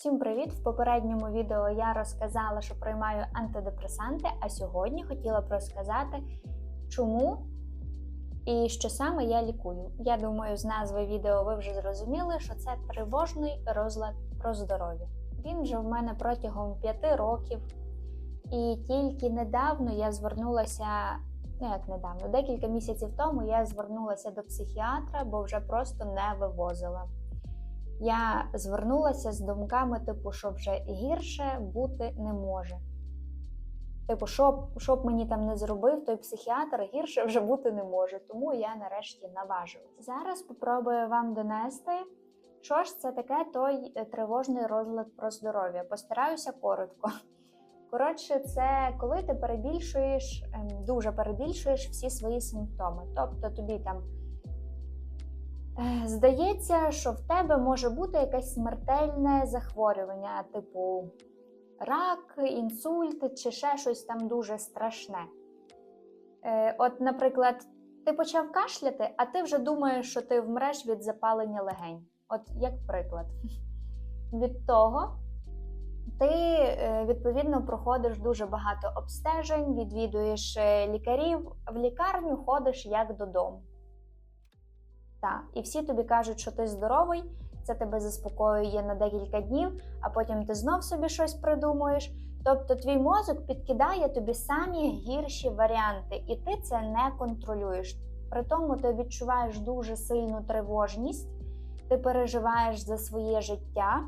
Всім привіт! В попередньому відео я розказала, що приймаю антидепресанти, а сьогодні хотіла б розказати, чому і що саме я лікую. Я думаю, з назви відео ви вже зрозуміли, що це тривожний розлад про здоров'я. Він вже в мене протягом п'яти років, і тільки недавно я звернулася. Ну, як недавно, декілька місяців тому я звернулася до психіатра, бо вже просто не вивозила. Я звернулася з думками, типу, що вже гірше бути не може. Типу, що, що б мені там не зробив, той психіатр гірше вже бути не може. Тому я нарешті наважилась. Зараз попробую вам донести, що ж це таке той е, тривожний розлад про здоров'я. Постараюся коротко. Коротше, це коли ти перебільшуєш, ем, дуже перебільшуєш всі свої симптоми. Тобто тобі там Здається, що в тебе може бути якесь смертельне захворювання, типу рак, інсульт чи ще щось там дуже страшне. Е, От, наприклад, ти почав кашляти, а ти вже думаєш, що ти вмреш від запалення легень. От як приклад. Від того ти е, відповідно проходиш дуже багато обстежень, відвідуєш е, лікарів, в лікарню ходиш як додому. Так, і всі тобі кажуть, що ти здоровий, це тебе заспокоює на декілька днів, а потім ти знов собі щось придумуєш. Тобто твій мозок підкидає тобі самі гірші варіанти, і ти це не контролюєш. При тому ти відчуваєш дуже сильну тривожність, ти переживаєш за своє життя,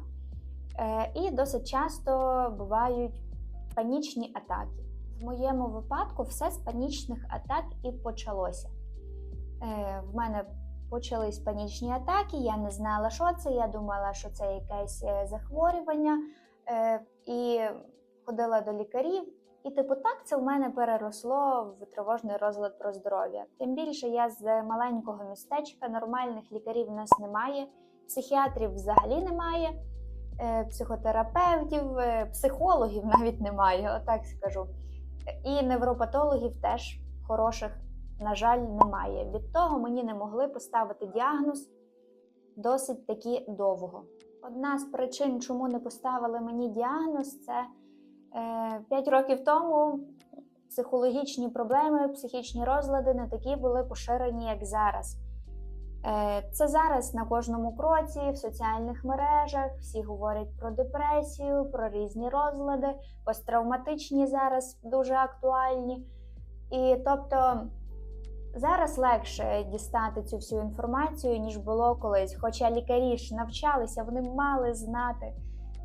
е, і досить часто бувають панічні атаки. В моєму випадку все з панічних атак і почалося. Е, В мене почались панічні атаки, я не знала, що це. Я думала, що це якесь е, захворювання, е, і ходила до лікарів. І, типу, так це в мене переросло в тривожний розлад про здоров'я. Тим більше я з маленького містечка, нормальних лікарів в нас немає, психіатрів взагалі немає, е, психотерапевтів, психологів навіть немає, отак скажу. І невропатологів теж хороших на жаль, немає. Від того мені не могли поставити діагноз досить таки довго. Одна з причин, чому не поставили мені діагноз, це е, 5 років тому психологічні проблеми, психічні розлади не такі були поширені, як зараз. Е, Це зараз на кожному кроці, в соціальних мережах, всі говорять про депресію, про різні розлади, посттравматичні зараз дуже актуальні. І тобто Зараз легше дістати цю всю інформацію, ніж було колись. Хоча лікарі ж навчалися, вони мали знати,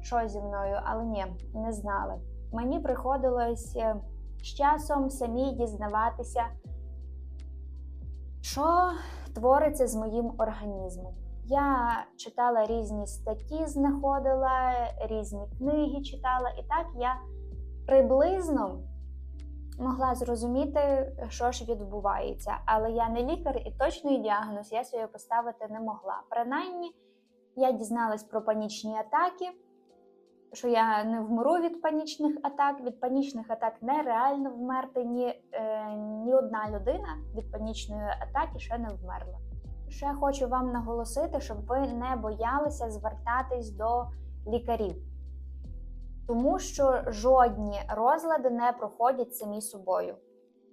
що зі мною, але ні, не знали. Мені приходилось е, з часом самі дізнаватися, що твориться з моїм організмом. Я читала різні статті, знаходила, різні книги читала, і так я приблизно могла зрозуміти, що ж відбувається, але я не лікар і точний діагноз я собі поставити не могла. Принаймні, я дізналась про панічні атаки, що я не вмру від панічних атак. Від панічних атак нереально вмерти. Ні, е, ні одна людина від панічної атаки ще не вмерла. Ще хочу вам наголосити, щоб ви не боялися звертатись до лікарів тому що жодні розлади не проходять самі собою.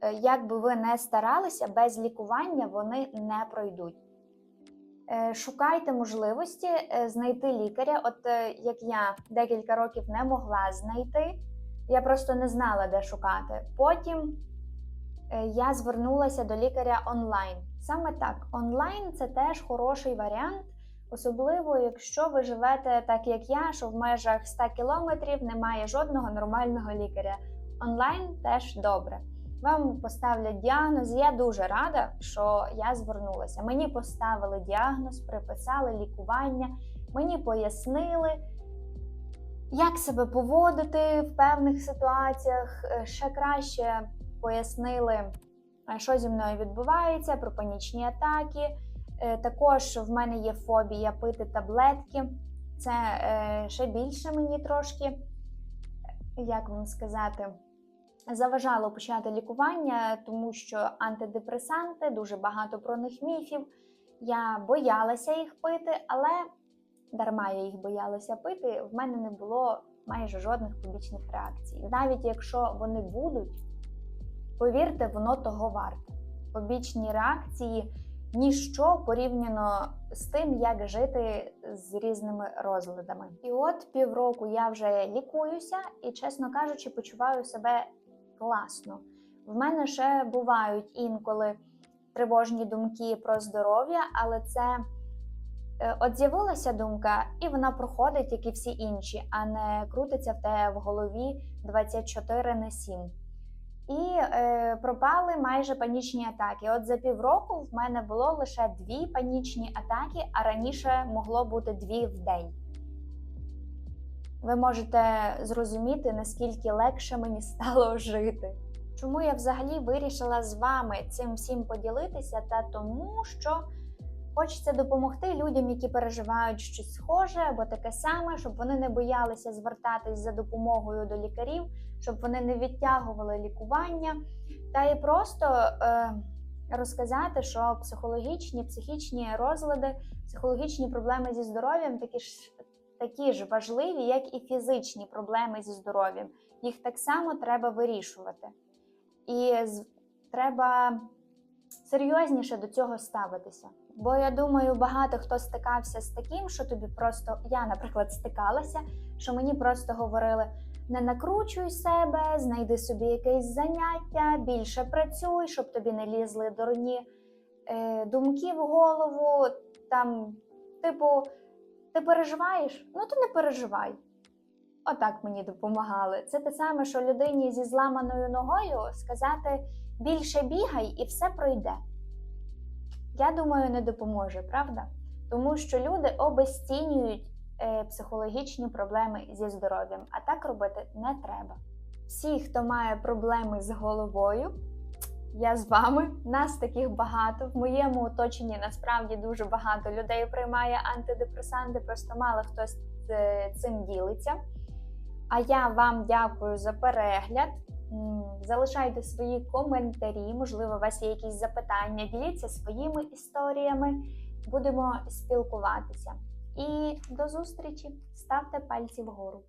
Е, Як би ви не старалися, без лікування вони не пройдуть. Е, Шукайте можливості е, знайти лікаря. От як я декілька років не могла знайти, я просто не знала, де шукати. Потім я звернулася до лікаря онлайн. Саме так, онлайн це теж хороший варіант. Особливо, якщо ви живете так, як я, що в межах 100 кілометрів немає жодного нормального лікаря. Онлайн теж добре. Вам поставлять діагноз. Я дуже рада, що я звернулася. Мені поставили діагноз, приписали лікування, мені пояснили, як себе поводити в певних ситуаціях. Е, Ще краще пояснили, е, що зі мною відбувається, про панічні атаки. Е, Також в мене є фобія пити таблетки. Це е, ще більше мені трошки, як вам сказати, заважало почати лікування, тому що антидепресанти, дуже багато про них міфів. Я боялася їх пити, але дарма я їх боялася пити, в мене не було майже жодних побічних реакцій. Навіть якщо вони будуть, повірте, воно того варте. Побічні реакції ніщо порівняно з тим, як жити з різними розладами. І от півроку я вже лікуюся і, чесно кажучи, почуваю себе класно. В мене ще бувають інколи тривожні думки про здоров'я, але це е, от з'явилася думка, і вона проходить, як і всі інші, а не крутиться в тебе в голові 24 на 7. І е, пропали майже панічні атаки. От за півроку в мене було лише дві панічні атаки, а раніше могло бути дві в день. Ви можете зрозуміти, наскільки легше мені стало жити. Чому я взагалі вирішила з вами цим всім поділитися? Та тому, що хочеться допомогти людям, які переживають щось схоже або таке саме, щоб вони не боялися звертатись за допомогою до лікарів, щоб вони не відтягували лікування, та і просто е, розказати, що психологічні, психічні розлади, психологічні проблеми зі здоров'ям такі ж такі ж важливі, як і фізичні проблеми зі здоров'ям. Їх так само треба вирішувати. І з- треба серйозніше до цього ставитися. Бо я думаю, багато хто стикався з таким, що тобі просто я, наприклад, стикалася, що мені просто говорили: не накручуй себе, знайди собі якесь заняття, більше працюй, щоб тобі не лізли дурні е, думки в голову. Там, типу, ти переживаєш? Ну то не переживай. Отак мені допомагали. Це те саме, що людині зі зламаною ногою сказати більше бігай і все пройде. Я думаю, не допоможе, правда? Тому що люди обесцінюють е, психологічні проблеми зі здоров'ям, а так робити не треба. Всі, хто має проблеми з головою, я з вами. Нас таких багато. В моєму оточенні насправді дуже багато людей приймає антидепресанти, просто мало хто з е, цим ділиться. А я вам дякую за перегляд. Залишайте свої коментарі, можливо, у вас є якісь запитання. Діліться своїми історіями. Будемо спілкуватися. І до зустрічі! Ставте пальці вгору.